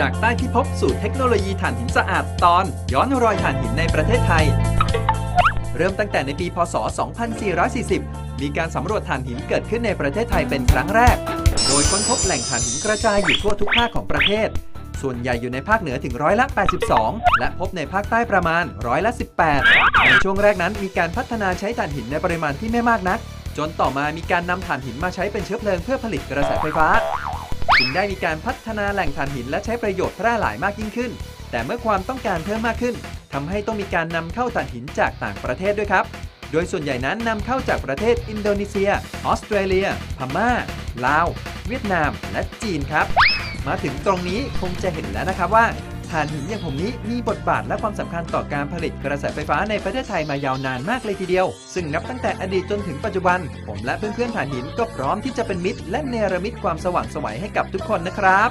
จากใต้พิภพสู่เทคโนโลยีถ่านหินสะอาดตอน ย้อนรอยถ่านหินในประเทศไทย เริ่มตั้งแต่ในปี พศ 2440 มีการสำรวจถ่านหินเกิดขึ้นในประเทศไทยเป็นครั้งแรก โดยค้นพบแหล่งถ่านหินกระจายอยู่ทั่วทุกภาคของประเทศ ส่วนใหญ่อยู่ในภาคเหนือถึงร้อยละ 82 และพบในภาคใต้ประมาณร้อยละ 18 ในช่วงแรกนั้นมีการพัฒนาใช้ถ่านหินในปริมาณที่ไม่มากนักจนต่อมามีการนำถ่านหินมาใช้เป็นเชื้อเพลิงเพื่อผลิตกระแสไฟฟ้า จึงได้มีการพัฒนาแหล่งถ่านหินและใช้ประโยชน์แพร่หลายมากยิ่งขึ้น แต่เมื่อความต้องการเพิ่มมากขึ้นทำให้ต้องมีการนำเข้าถ่านหินจากต่างประเทศด้วยครับ โดยส่วนใหญ่นั้นนำเข้าจากประเทศอินโดนีเซีย ออสเตรเลีย พม่า ลาว เวียดนาม และจีนครับ มาถึงตรงนี้คงจะเห็นแล้วนะครับว่า ถ่านหินอย่างผมนี้มีบทบาทและความสำคัญต่อการผลิตกระแสไฟฟ้าในประเทศไทยมายาวนานมากเลยทีเดียว ซึ่งนับตั้งแต่อดีตจนถึงปัจจุบัน ผมและเพื่อนๆถ่านหินก็พร้อมที่จะเป็นมิตร และเนรมิตความสว่างสวัยให้กับทุกคนนะครับ